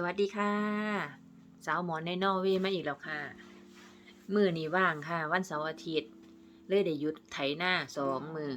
สวัสดีค่ะ สาวหมอนในนอร์เวย์มาอีกแล้วค่ะ มือนี้ว่างค่ะ วันเสาร์อาทิตย์ เลยได้หยุดไถหน้าสองมือ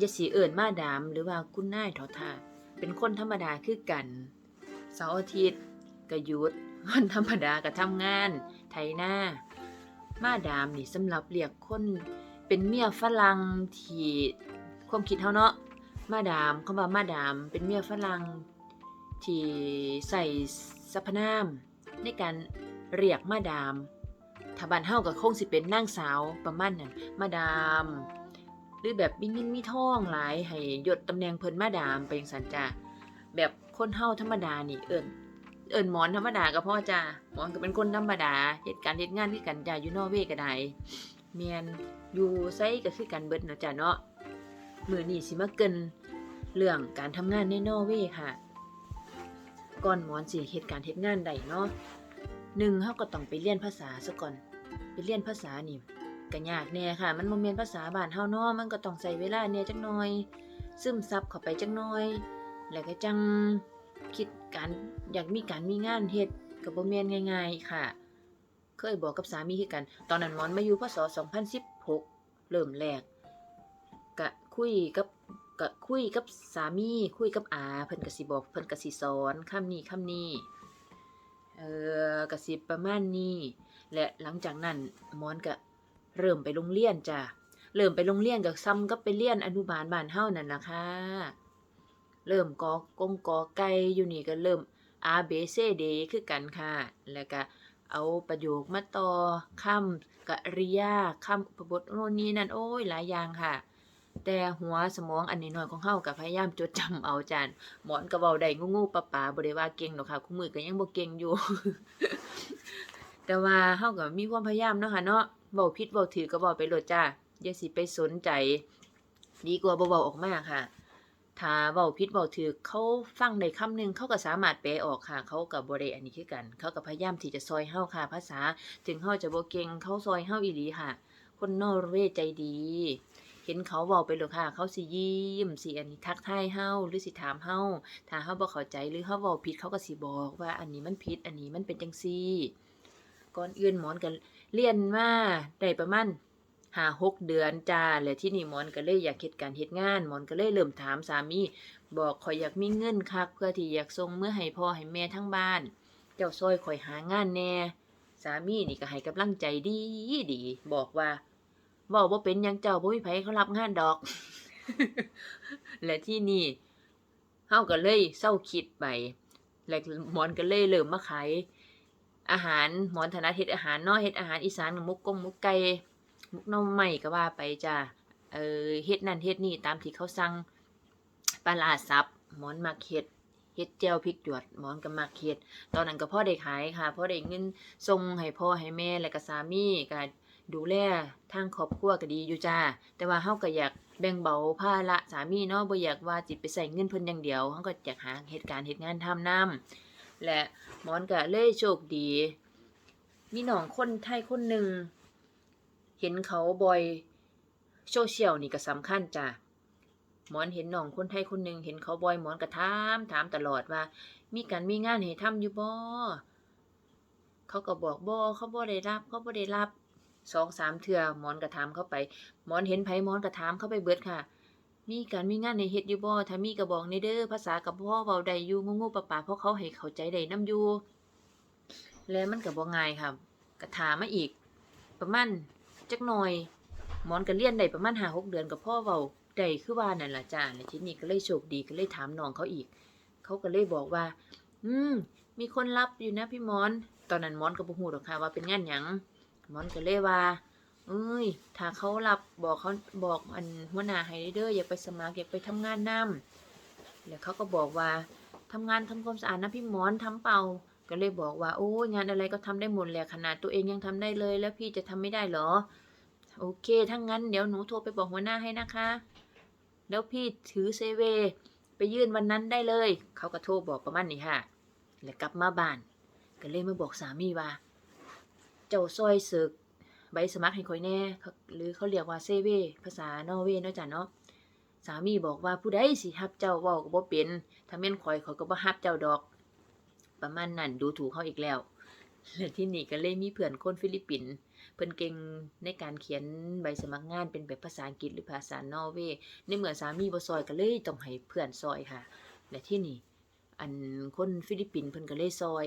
ย่าสีเอิญมาดามหรือว่าคุณนายเถอทาเป็นคนธรรมดาคือกัน เสาร์อาทิตย์ก็หยุด วันธรรมดาก็ทำงาน ไถหน้า มาดามนี่สำหรับเรียกคนเป็นเมียฝรั่งที่ความคิดเฮาเนาะ มาดามคำว่ามาดาม เป็นเมียฝรั่ง ที่ใส่สรรพนาม ในการเรียกมาดามถ้าบ้านเฮาก็คงสิเป็นนางสาวประมาณนั้นมาดาม หรือแบบมีเงินมีทองหลายให้ยศตำแหน่งเพิ่นมาดามไปจังซั่นจ้ะแบบคนเฮาธรรมดานี่เอิ้นเอิ้นหมอนธรรมดาก็พอจ้ะหมอนก็เป็นคนธรรมดาเหตุการณ์เฮ็ดงานคือกันจ้ะอยู่นอเวย์ก็ได้แม่นอยู่ไสก็คือกันเบิดเนาะจ้ะเนาะมือนี้สิมาเกินเรื่องการทำงานในนอเวค่ะ ก่อนหมอนสิเหตุการณ์เฮ็ดงานใดเนาะหนึ่งเฮาก็ต้องไปเรียนภาษาซะก่อน ไปเรียนภาษานี่ก็ยากแน่ค่ะ มันบ่แม่นภาษาบ้านเฮาเนาะมันก็ต้องใช้เวลาแหน่ยจักหน่อย ซึมซับเข้าไปจักหน่อย แล้วก็จังคิดการอยากมีการมีงานเฮ็ดก็บ่แม่นง่าย ๆค่ะ เคยบอกกับสามีคือกัน ตอนนั้นหมอนมาอยู่พศ2016 เริ่มแรกก็คุยกับ ก็คุยกับสามีคุยกับอาเพิ่นก็สิบอกเพิ่นก็สิสอนคำนี้คำนี้เออก็สิประมาณนี้ และหลังจากนั้นมอนก็เริ่มไปโรงเรียนจ้ะเริ่มไปโรงเรียนก็ซ้ำกับไปเรียนอนุบาลบ้านเฮานั่นล่ะค่ะเริ่มกอกงกอไก่อยู่นี่ก็เริ่ม A B C D คือกันค่ะ แล้วก็เอาประโยคมาต่อคำกริยาคำอุปบทโน่นนี่นั่นโอ้ยหลายอย่างค่ะ แต่หัวสมองอันน้อยของเฮาก็พยายามจดจำเอาจานหมอนก็เว้าได้งูๆปะปาบ่ได้ว่าเก่งดอกค่ะคู่มือก็ยังบ่เก่งอยู่ แต่ว่าเฮาก็มีความพยายามเนาะค่ะเนาะเว้าผิดเว้าถูกก็เว้าไปโลดจ้าอย่าสิไปสนใจ ดีกว่าบ่เว้าออกมาค่ะถ้าเว้าผิดเว้าถูกเขาฟังได้คำหนึงเขาก็สามารถแปลออกค่ะ เขาก็บ่ได้อันนี้คือกัน เขาก็พยายามที่จะซอยเฮาค่ะ ภาษา ถึงเฮาจะบ่เก่งเขาซอยเฮาอีหลีค่ะ คนนอร์เวย์ใจดี ห็นเขาเว้าไปเลยค่ะ เขาสิยิ้มสิอันนี้ทักทายเฮาหรือสิถามเฮาถ้าเฮาบ่เข้าใจหรือเฮาเว้าผิดเขาก็สิบอกว่าอันนี้มันผิดอันนี้มันเป็นจังซี่ ก่อนอื่นหมอนก็เรียนมาได้ประมาณหาหกเดือนจ้าแล้วที่นี่หมอนก็เลยอยากเฮ็ดการเฮ็ดงานหมอนก็เลยเริ่มถามสามีบอกขอยอยากมีเงินคักเพื่อที่อยากส่งเมื่อให้พ่อให้แม่ทั้งบ้าน เจ้าซอยข่อยหางานแน่ สามีนี่ก็ให้กำลังใจดีดี บอกว่า ว้าบ่เป็นยังเจ้าบ่มีไผเขารับงานดอก และที่นี่เฮาก็เลยเศร้าคิดไปแล้วหมอนก็เลยเริ่มมาขายอาหารหมอนถนัดเฮ็ดอาหารเนาะเฮ็ดอาหารอีสานกับมุกกงมุกไก่มุกน่อไม้ก็ว่าไปจ้าเออเฮ็ดนั่นเฮ็ดนี่ตามที่เขาสั่งปลาร้าสับหมอนมักเฮ็ดเฮ็ดแจ่วพริกหยวดหมอนก็มักเฮ็ดตอนนั้นก็พ่อได้ขายค่ะพ่อได้เงินส่งให้พ่อให้แม่และก็สามีก็ ดูแลทางครอบครัวก็ดีอยู่จ้า แต่ว่าเฮาก็อยากแบ่งเบาภาระสามีเนาะบ่อยากว่าจิตไปใส่เงินเพิ่นอย่างเดียวเฮาก็อยากหาเหตุการณ์เหตุงานทำนํและหมอนก็เลยโชคดี มีน้องคนไทยคนหนึ่งเห็นเขาบ่อยโซเชียลนี่ก็สำคัญจ้ะหมอนเห็นน้องคนไทยคนหนึ่งเห็นเขาบ่อยหมอนก็ถามถามตลอดว่า มีการมีงานให้ทำอยู่บ่เขาก็บอกบ่เขาบ่ได้รับ เขาบ่ได้รับ สองสามเทือหมอนก็ถามเข้าไปหมอนเห็นไผหมอนก็ถามเข้าไปเบิดค่ะ มีการมีงานให้เฮ็ดอยู่บ่ถ้ามีก็บอกในเด้อภาษากับพ่อเว้าได้อยู่งูๆปะๆเพราะเขาให้เข้าใจได้นํอยู่แล้วมันก็บ่ง่ายค่ะก็ถามมาอีก ประมาณจักหน่อยหมอนก็เรียนได้ประมาณ5-6เดือนก็พ่อเว้าได้คือว่านั่นล่ะจ้าแล้วทีนี้ก็เลยโชคดีก็เลยถามน้องเขาอีก เขาก็เลยบอกว่า อืม มีคนรับอยู่นะพี่หมอน ตอนนั้นหมอนก็บ่ฮู้ดอกค่ะว่าเป็นงานหยัง มอนก็เลยว่าเอ้ย ถ้าเขารับบอกเขาบอกอันหัวหน้าให้เด้ออยากไปสมัครอยากไปทำงานนํแล้วเขาก็บอกว่าทำงานทำความสะอาดนะพี่หมอนทำเป่า ก็เลยบอกว่าโอ้ยงานอะไรก็ทำได้หมดแหละขนาดตัวเองยังทำได้เลย แล้วพี่จะทำไม่ได้เหรอ โอเคถ้างั้นเดี๋ยวหนูโทรไปบอกหัวหน้าให้นะคะ แล้วพี่ถือเซเวไปยื่นวันนั้นได้เลย เขาก็โทรบอกประมาณนี้ค่ะ แล้วกลับมาบ้าน ก็เลยมาบอกสามีว่า เจ้าซอยศึก ใบสมัครให้ข่อยแน่ หรือเขาเรียกว่าเซเวภาษานอร์เวย์เนาะจ้ะเนาะสามีบอกว่าผู้ใดสิฮับเจ้าเว้าก็บ่เป็นถ้าแม่นข่อยเข่อยก็บ่ฮับเจ้าดอก ประมาณนั้นดูถูกเขาอีกแล้วและที่นี่ก็เลยมีเพื่อนคนฟิลิปปินส์เพิ่นเก่งในการเขียนใบสมัครงานเป็นแบบภาษาอังกฤษหรือภาษานอร์เวย์ในเมื่อสามีบ่ซอยก็เลยต้องให้เพื่อนซอยค่ะ และที่นี่อันคนฟิลิปปินส์เพิ่นก็เลยซอย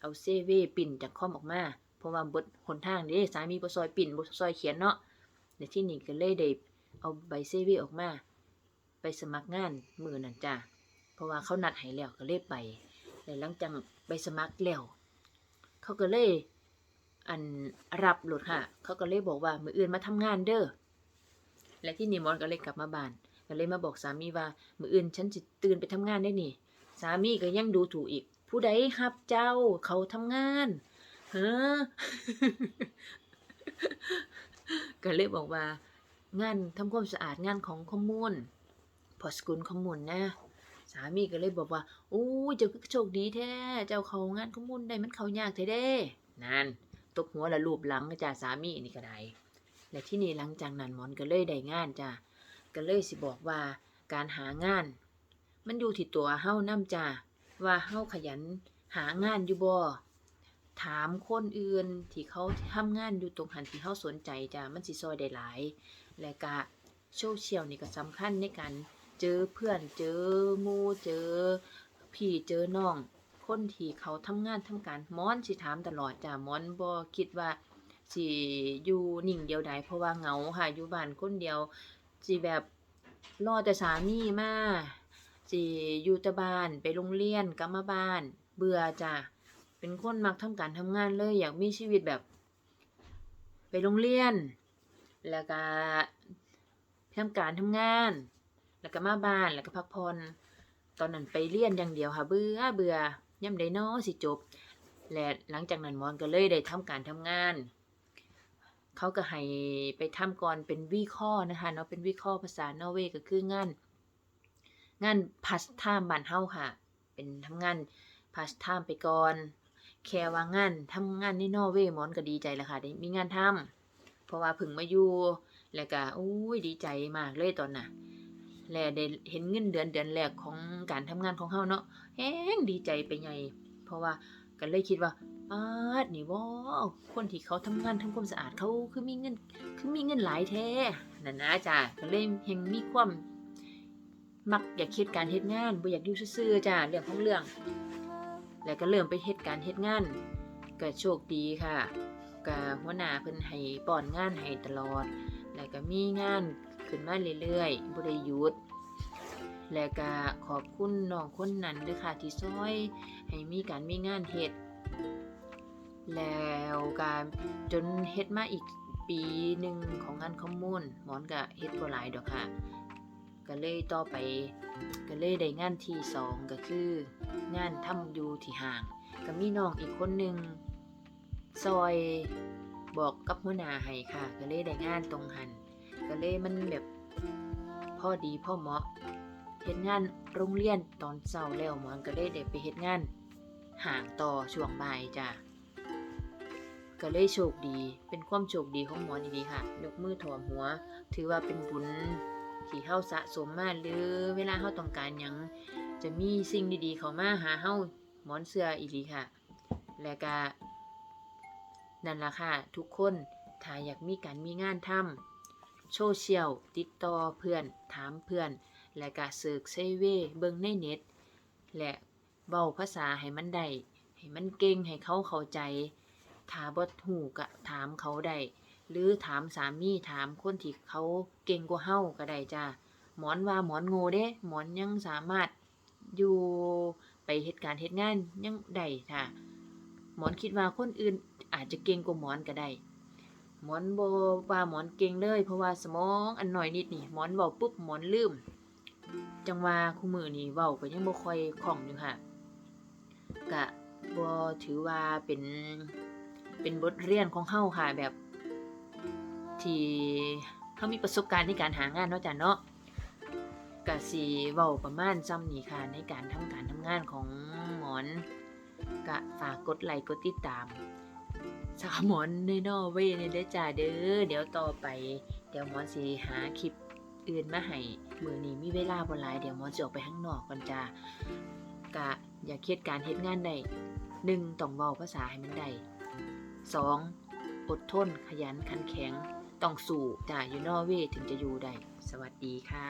เอาเซเว่ปิ่นจากคอมออกมา เพราะว่าบทหนทางเด้สามีบ่ซอยปิ่นบ่ซอยเขียนเนาะและที่นี่ก็เลยได้เอาใบเซว่ออกมา ไปสมัครงานมือนั้นจ้ะเพราะว่าเขานัดให้แล้วก็เลยไปและหลังจากไปสมัครแล้วเขาก็เลยอันรับรถค่ะ เขาก็เลยบอกว่ามืออื่นมาทำงานเด้อและที่นี่มอนก็เลยกลับมาบ้านก็เลยมาบอกสามีว่า มืออื่นฉันจะตื่นไปทำงานได้นี่ สามีก็ยังดูถูกอีก ผู้ใดฮับเจ้าเขาทำงาน ฮ้อก็เลยบอกว่า งานทำความสะอาดงานของคอมมูนพอสกุลคอมมูนนะ สามีก็เลยบอกว่าโอ้ยเจ้าคือโชคดีแท้ เจ้าเขางานคอมมูนได้มันเขายากแท้เด้นั่นตกหัวละรูปหลังจ้าสามีนี่ก็ได้และที่นี่หลังจากนั้นหมอนก็เลยได้งานจ้าก็เลยสิบอกว่าการหางาน มันอยู่ที่ตัวเฮ้านำจ้าว่าเฮ้าขยันหางานอยู่บ่ ถามคนอื่นที่เขาทำงานอยู่ตรงหันที่เฮาสนใจจ้ามันสิซอยได้หลาย และก็โซเชียลนี่ก็สำคัญในการเจอเพื่อนเจอมูเจอพี่เจอน้อง คนที่เขาทำงานทำการม้อนสิถามตลอดจ้าม้อนบ่คิดว่าสิอยู่นิ่งเดียวดายเพราะว่าเหงาค่ะอยู่บ้านคนเดียวสิแบบรอแต่สามีมาสิอยู่แต่บ้านไปโรงเรียนกลับมาบ้าน เบื่อจ้ะ เป็นคนมักทำการทำงานเลย อยากมีชีวิตแบบ ไปโรงเรียน แล้วก็ทำการทำงาน แล้วก็มาบ้านแล้วก็พักผ่อนตอนนั้นไปเรียนอย่างเดียวค่ะ เบื่อเบื่อย่ำได้นอสิจบ และหลังจากนั้นมอนก็เลยได้ทำการทำงาน เขาก็ให้ไปทำก่อนเป็นวีคอนะคะเนาะเป็นวีคอภาษานอร์เวย์ก็คืองานงานพาสไทม์บ้านเฮาค่ะ เป็นทำงานพาสไทม์ไปก่อน แค่ว่างานทำงานในนอร์เวย์หมอนก็ดีใจแล้วค่ะได้มีงานทำเพราะว่าพึ่งมาอยู่แล้วก็อุ้ยดีใจมากเลยตอนน่ะและได้เห็นเงินเดือนเดือนแรกของการทำงานของเฮาเนาะแฮงดีใจไปใหญ่เพราะว่าก็เลยคิดว่าอาดนี่บ่คนที่เขาทำงานทำความสะอาดเขาคือมีเงิน คือมีเงินหลายแท้นั่นนะจ้ะก็เลยเฮงมีความมักอยากเฮ็ดการเฮ็ดงานบ่อยากอยู่ซื่อๆจ้ะเรื่องของเรื่อง แล้วก็เริ่มไปเฮ็ดการเฮ็ดงานก็โชคดีค่ะก็หัวหน้าเพิ่นให้ป้อนงานให้ตลอด แล้วก็มีงานขึ้นมาเรื่อยๆบ่ได้หยุดแล้วก็ขอบคุณน้องคนนั้นด้วยค่ะที่ซอยให้มีการมีงานเฮ็ดแล้วก็จนเฮ็ดมาอีกปีหนึ่งของงานคอมมูนหมอนก็เฮ็ดบ่หลายดอกค่ะ ก็เลยต่อไปก็เลยได้งานที่สองก็คืองานทำอยู่ที่ห้างก็มีน้องอีกคนหนึ่งซอยบอกกับหัวหน้าให้ค่ะ ก็เลยได้งานตรงหันก็เลยมันแบบพ่อดีพ่อเหมาะเฮ็ดงานโรงเรียนตอนเช้าแล้วหมอนก็เลยได้ไปเฮ็ดงานห่างต่อช่วงบ่ายจ้ะก็เลยโชคดี เป็นความโชคดีของหมอนดีๆค่ะ ยกมือถวมหัว ถือว่าเป็นบุญ ที่เฮาสะสมมาหรือเวลาเฮาต้องการหยังจะมีสิ่งดีๆเข้ามาหาเฮาหมอนเสื้ออีหลีค่ะ และก็นั่นล่ะค่ะ ทุกคนถ้าอยากมีการมีงานทำโซเชียลติดต่อเพื่อน ถามเพื่อน และก็เสิร์ชเซเว่เบิ่งในเน็ต และเว้าภาษาให้มันได้ให้มันเก่งให้เขาเข้าใจ ถ้าบ่ฮู้ก็ถามเขาได้ หรือถามสามีถามคนที่เขาเก่งกว่าเฮาก็ได้จ้าหมอนว่าหมอนโง่เด้ หมอนยังสามารถอยู่ไปเฮ็ดการณ์เฮ็ดงานยังได้ค่ะ หมอนคิดว่าคนอื่นอาจจะเก่งกว่าหมอนก็ได้หมอนบว่าหมอนเก่งเลย เพราะว่าสมองอันหน่อยนิดนี่หมอนเว้าปุ๊บหมอนลืม จังว่าคู่มือนี่เว้าก็ยังบ่ค่อยคล่องอยู่ค่ะก็บ่ถือว่าเป็นเป็นบทเรียนของเฮาค่ะแบบ ที่เฮามีประสบการณ์ในการหางานเนาะจ้ะเนาะก็สิเว้าประมาณซ้ำนี้ค่ะในการทำการทำงานของหมอนก็ฝากกดไลค์กดติดตามสาวหมอนในนอเวย์นี่เด้จ้าเด้อเดี๋ยวต่อไป เดี๋ยวหมอนสิหาคลิปอื่นมาให้มือนี้มีเวลาบ่หลายเดี๋ยวหมอนสิออกไปข้างนอกก่อนจ้ากะอย่ากเฮ็ดการเฮ็ดงานได้หนึ่งต้องเว้าภาษาให้มันได้สองอดทนขยันขันแข็ง ต้องสู้จ้าอยู่นอร์เวย์ถึงจะอยู่ได้ สวัสดีค่ะ